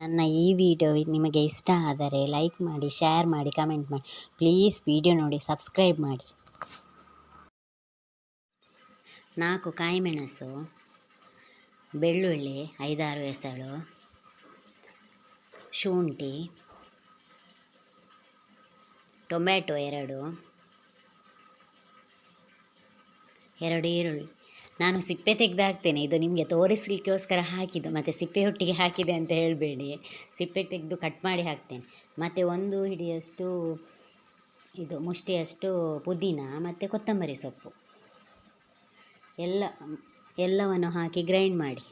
ನನ್ನ ಈ ವಿಡಿಯೋ ನಿಮಗೆ ಇಷ್ಟ ಆದರೆ ಲೈಕ್ ಮಾಡಿ, ಶೇರ್ ಮಾಡಿ, ಕಮೆಂಟ್ ಮಾಡಿ. ಪ್ಲೀಸ್ ವಿಡಿಯೋ ನೋಡಿ, ಸಬ್ಸ್ಕ್ರೈಬ್ ಮಾಡಿ. ನಾಲ್ಕು ಕಾಯಿಮೆಣಸು, ಬೆಳ್ಳುಳ್ಳಿ, ಐದಾರು ಎಸಳು ಶುಂಠಿ, ಟೊಮ್ಯಾಟೊ ಎರಡು ಎರಡು ಈರುಳ್ಳಿ. ನಾನು ಸಿಪ್ಪೆ ತೆಗೆದು ಹಾಕ್ತೇನೆ ಇದು ನಿಮಗೆ ತೋರಿಸಲಿಕ್ಕೋಸ್ಕರ ಹಾಕಿದ್ದು. ಮತ್ತು ಸಿಪ್ಪೆ ಒಟ್ಟಿಗೆ ಹಾಕಿದೆ ಅಂತ ಹೇಳಬೇಡಿ. ಸಿಪ್ಪೆ ತೆಗೆದು ಕಟ್ ಮಾಡಿ ಹಾಕ್ತೇನೆ. ಮತ್ತು ಒಂದು ಹಿಡಿಯಷ್ಟು ಇದು ಮುಷ್ಟಿಯಷ್ಟು ಪುದೀನ, ಮತ್ತು ಕೊತ್ತಂಬರಿ ಸೊಪ್ಪು. ಎಲ್ಲ, ಎಲ್ಲವನ್ನು ಹಾಕಿ ಗ್ರೈಂಡ್ ಮಾಡಿ.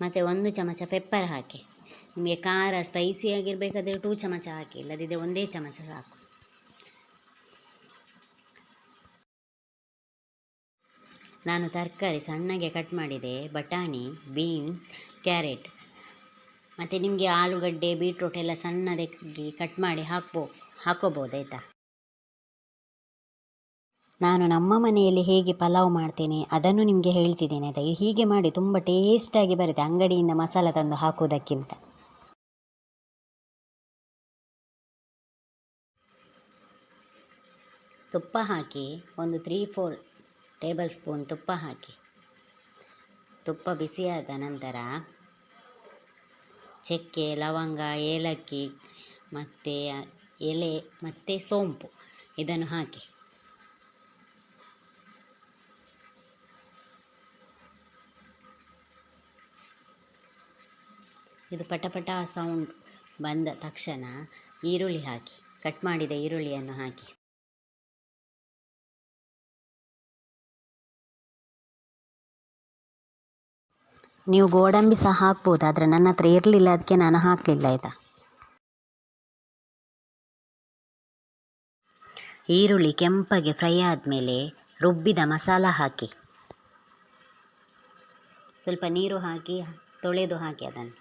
ಮತ್ತು ಒಂದು ಚಮಚ ಪೆಪ್ಪರ್ ಹಾಕಿ. ನಿಮಗೆ ಖಾರ ಸ್ಪೈಸಿ ಆಗಿರಬೇಕಾದ್ರೆ ಟೂ ಚಮಚ ಹಾಕಿ ಇಲ್ಲದಿದ್ದರೆ ಒಂದೇ ಚಮಚ ಸಾಕು. ನಾನು ತರಕಾರಿ ಸಣ್ಣಗೆ ಕಟ್ ಮಾಡಿದೆ, ಬಟಾಣಿ ಬೀನ್ಸ್ ಕ್ಯಾರೆಟ್ ಮತ್ತು ನಿಮಗೆ ಆಲೂಗಡ್ಡೆ ಬೀಟ್ರೋಟ್ ಎಲ್ಲ ಸಣ್ಣದಾಗಿ ಕಟ್ ಮಾಡಿ ಹಾಕ್ಬೋ, ಹಾಕೋಬೋದು, ಆಯಿತಾ? ನಾನು ನಮ್ಮ ಮನೆಯಲ್ಲಿ ಹೇಗೆ ಪಲಾವ್ ಮಾಡ್ತೇನೆ ಅದನ್ನು ನಿಮಗೆ ಹೇಳ್ತಿದ್ದೇನೆ, ಆಯಿತಾ? ಹೀಗೆ ಮಾಡಿ ತುಂಬ ಟೇಸ್ಟಾಗಿ ಬರುತ್ತೆ ಅಂಗಡಿಯಿಂದ ಮಸಾಲ ತಂದು ಹಾಕೋದಕ್ಕಿಂತ. ತುಪ್ಪ ಹಾಕಿ ಒಂದು ತ್ರೀ ಫೋರ್ ಟೇಬಲ್ ಸ್ಪೂನ್ ತುಪ್ಪ ಹಾಕಿ. ತುಪ್ಪ ಬಿಸಿಯಾದ ನಂತರ ಚಕ್ಕೆ, ಲವಂಗ, ಏಲಕ್ಕಿ ಮತ್ತು ಎಲೆ ಮತ್ತು ಸೋಂಪು ಇದನ್ನು ಹಾಕಿ. ಇದು ಪಟಪಟ ಸೌಂಡ್ ಬಂದ ತಕ್ಷಣ ಈರುಳ್ಳಿ ಹಾಕಿ. ಕಟ್ ಮಾಡಿದ ಈರುಳ್ಳಿಯನ್ನು ಹಾಕಿ. ನೀವು ಗೋಡಂಬಿ ಸಹ ಹಾಕ್ಬೋದು, ಆದರೆ ನನ್ನ ಹತ್ರ ಇರಲಿಲ್ಲ, ಅದಕ್ಕೆ ನಾನು ಹಾಕಲಿಲ್ಲ, ಆಯಿತಾ? ಈರುಳ್ಳಿ ಕೆಂಪಗೆ ಫ್ರೈ ಆದಮೇಲೆ ರುಬ್ಬಿದ ಮಸಾಲ ಹಾಕಿ. ಸ್ವಲ್ಪ ನೀರು ಹಾಕಿ, ತೊಳೆದು ಹಾಕಿ ಅದನ್ನು.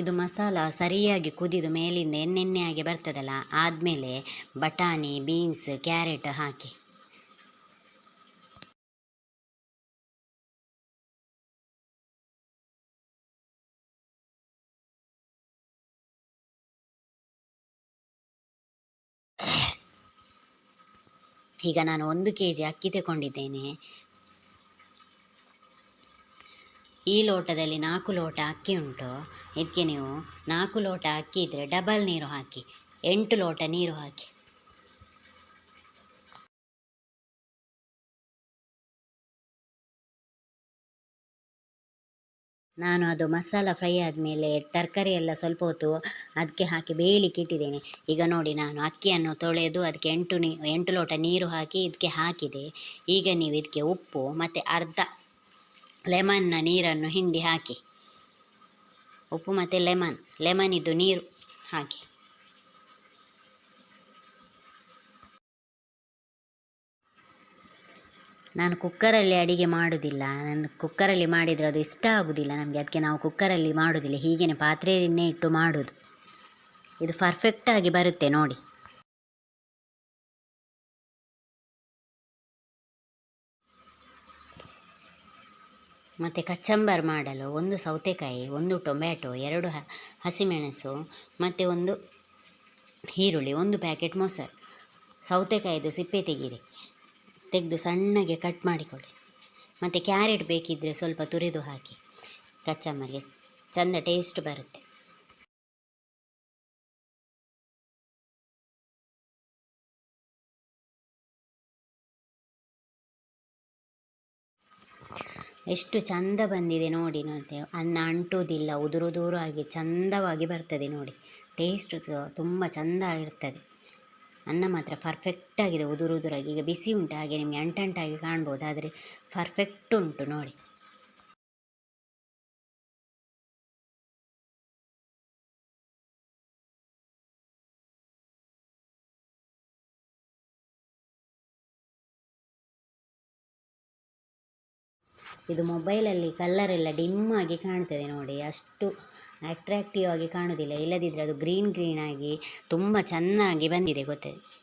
ಇದು ಮಸಾಲ ಸರಿಯಾಗಿ ಕುದಿದು ಮೇಲಿಂದ ಎಣ್ಣೆಣ್ಣೆಯಾಗಿ ಬರ್ತದಲ್ಲ, ಆದಮೇಲೆ ಬಟಾಣಿ, ಬೀನ್ಸ್, ಕ್ಯಾರೆಟ್ ಹಾಕಿ. ಈಗ ನಾನು ಒಂದು ಕೆ ಜಿ ಅಕ್ಕಿ ತಗೊಂಡಿದ್ದೇನೆ. ಈ ಲೋಟದಲ್ಲಿ ನಾಲ್ಕು ಲೋಟ ಅಕ್ಕಿ ಉಂಟು. ಇದಕ್ಕೆ ನೀವು ನಾಲ್ಕು ಲೋಟ ಅಕ್ಕಿ ಇದ್ದರೆ ಡಬಲ್ ನೀರು ಹಾಕಿ, ಎಂಟು ಲೋಟ ನೀರು ಹಾಕಿ. ನಾನು ಅದು ಮಸಾಲ ಫ್ರೈ ಆದಮೇಲೆ ತರಕಾರಿ ಎಲ್ಲ ಸ್ವಲ್ಪ ಹೊತ್ತು ಅದಕ್ಕೆ ಹಾಕಿ ಬೇಯಲಿಕ್ಕೆ ಇಟ್ಟಿದ್ದೇನೆ. ಈಗ ನೋಡಿ ನಾನು ಅಕ್ಕಿಯನ್ನು ತೊಳೆದು ಅದಕ್ಕೆ ಎಂಟು ನೀ, ಎಂಟು ಲೋಟ ನೀರು ಹಾಕಿ ಇದಕ್ಕೆ ಹಾಕಿದೆ. ಈಗ ನೀವು ಇದಕ್ಕೆ ಉಪ್ಪು ಮತ್ತು ಅರ್ಧ ಲೆಮನ್ನ ನೀರನ್ನು ಹಿಂಡಿ ಹಾಕಿ. ಉಪ್ಪು ಮತ್ತು ಲೆಮನ್ ಲೆಮನಿದ್ದು ನೀರು ಹಾಕಿ. ನಾನು ಕುಕ್ಕರಲ್ಲಿ ಅಡಿಗೆ ಮಾಡೋದಿಲ್ಲ. ನಾನು ಕುಕ್ಕರಲ್ಲಿ ಮಾಡಿದರೆ ಅದು ಇಷ್ಟ ಆಗೋದಿಲ್ಲ ನಮಗೆ. ಅದಕ್ಕೆ ನಾವು ಕುಕ್ಕರಲ್ಲಿ ಮಾಡೋದಿಲ್ಲ. ಹೀಗೇ ಪಾತ್ರೆಯನ್ನೇ ಇಟ್ಟು ಮಾಡೋದು. ಇದು ಪರ್ಫೆಕ್ಟಾಗಿ ಬರುತ್ತೆ ನೋಡಿ. ಮತ್ತು ಕಚ್ಚಂಬರ್ ಮಾಡಲು ಒಂದು ಸೌತೆಕಾಯಿ, ಒಂದು ಟೊಮ್ಯಾಟೊ, ಎರಡು ಹಸಿಮೆಣಸು, ಮತ್ತು ಒಂದು ಈರುಳ್ಳಿ, ಒಂದು ಪ್ಯಾಕೆಟ್ ಮೊಸರು. ಸೌತೆಕಾಯಿದು ಸಿಪ್ಪೆ ತೆಗೀರಿ. ತೆಗೆದು ಸಣ್ಣಗೆ ಕಟ್ ಮಾಡಿಕೊಳ್ಳಿ. ಮತ್ತು ಕ್ಯಾರೆಟ್ ಬೇಕಿದ್ದರೆ ಸ್ವಲ್ಪ ತುರಿದು ಹಾಕಿ. ಕಚ್ಚಂಬರಿಗೆ ಚಂದ ಟೇಸ್ಟ್ ಬರುತ್ತೆ. ಎಷ್ಟು ಚಂದ ಬಂದಿದೆ ನೋಡಿ ನೋಡಿ ಅನ್ನ ಅಂಟುವುದಿಲ್ಲ ಉದುರು ಆಗಿ ಚಂದವಾಗಿ ಬರ್ತದೆ ನೋಡಿ. ಟೇಸ್ಟ್ ತುಂಬ ಚಂದ ಆಗಿರ್ತದೆ ಅನ್ನ ಮಾತ್ರ ಪರ್ಫೆಕ್ಟಾಗಿದೆ ಉದುರು ಉದುರಾಗಿ. ಈಗ ಬಿಸಿ ಉಂಟು, ಹಾಗೆ ನಿಮಗೆ ಅಂಟಂಟಾಗಿ ಕಾಣ್ಬೋದು, ಆದರೆ ಪರ್ಫೆಕ್ಟ್ ಉಂಟು ನೋಡಿ. ಇದು ಮೊಬೈಲಲ್ಲಿ ಕಲ್ಲರೆಲ್ಲ ಡಿಮ್ ಆಗಿ ಕಾಣ್ತದೆ ನೋಡಿ, ಅಷ್ಟು ಅಟ್ರಾಕ್ಟಿವ್ ಆಗಿ ಕಾಣುವುದಿಲ್ಲ ಇಲ್ಲದಿದ್ದರೆ ಅದು ಗ್ರೀನ್ ಗ್ರೀನ್ ಆಗಿ ತುಂಬ ಚೆನ್ನಾಗಿ ಬಂದಿದೆ ಗೊತ್ತೇ?